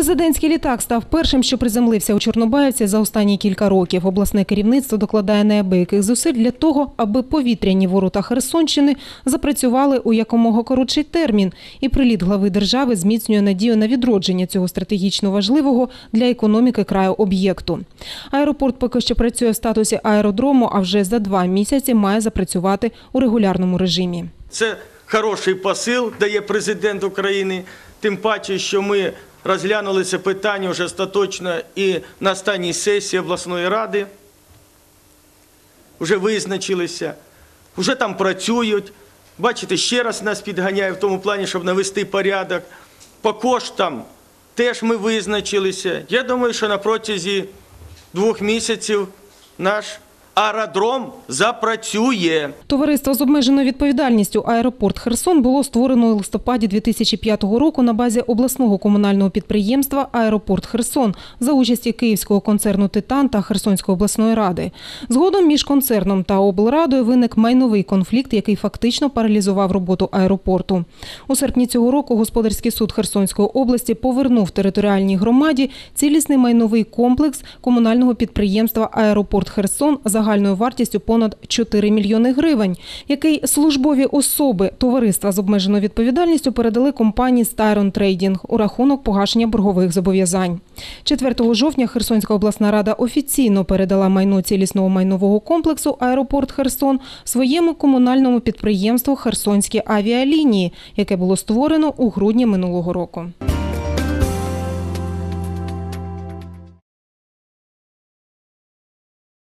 Президентський літак став першим, що приземлився у Чорнобаївці за останні кілька років. Обласне керівництво докладає неабияких зусиль для того, аби повітряні ворота Херсонщини запрацювали у якомога коротший термін. І приліт глави держави зміцнює надію на відродження цього стратегічно важливого для економіки краю об'єкту. Аеропорт поки що працює в статусі аеродрому, а вже за два місяці має запрацювати у регулярному режимі. Це хороший посил дає президент України. Тим паче, що ми розглянули це питання вже остаточно і на останній сесії обласної ради. Вже визначилися, вже там працюють. Бачите, ще раз нас підганяє в тому плані, щоб навести порядок. По коштам теж ми визначилися. Я думаю, що на протязі двох місяців наш аеродром запрацює. Товариство з обмеженою відповідальністю Аеропорт Херсон було створено у листопаді 2005 року на базі обласного комунального підприємства Аеропорт Херсон за участі київського концерну Титан та Херсонської обласної ради. Згодом між концерном та облрадою виник майновий конфлікт, який фактично паралізував роботу аеропорту. У серпні цього року господарський суд Херсонської області повернув територіальній громаді цілісний майновий комплекс комунального підприємства Аеропорт Херсон загальною вартістю понад 4 мільйони гривень, який службові особи товариства з обмеженою відповідальністю передали компанії Styron Trading у рахунок погашення боргових зобов'язань. 4 жовтня Херсонська обласна рада офіційно передала майно цілісного майнового комплексу Аеропорт Херсон своєму комунальному підприємству Херсонські авіалінії, яке було створено у грудні минулого року.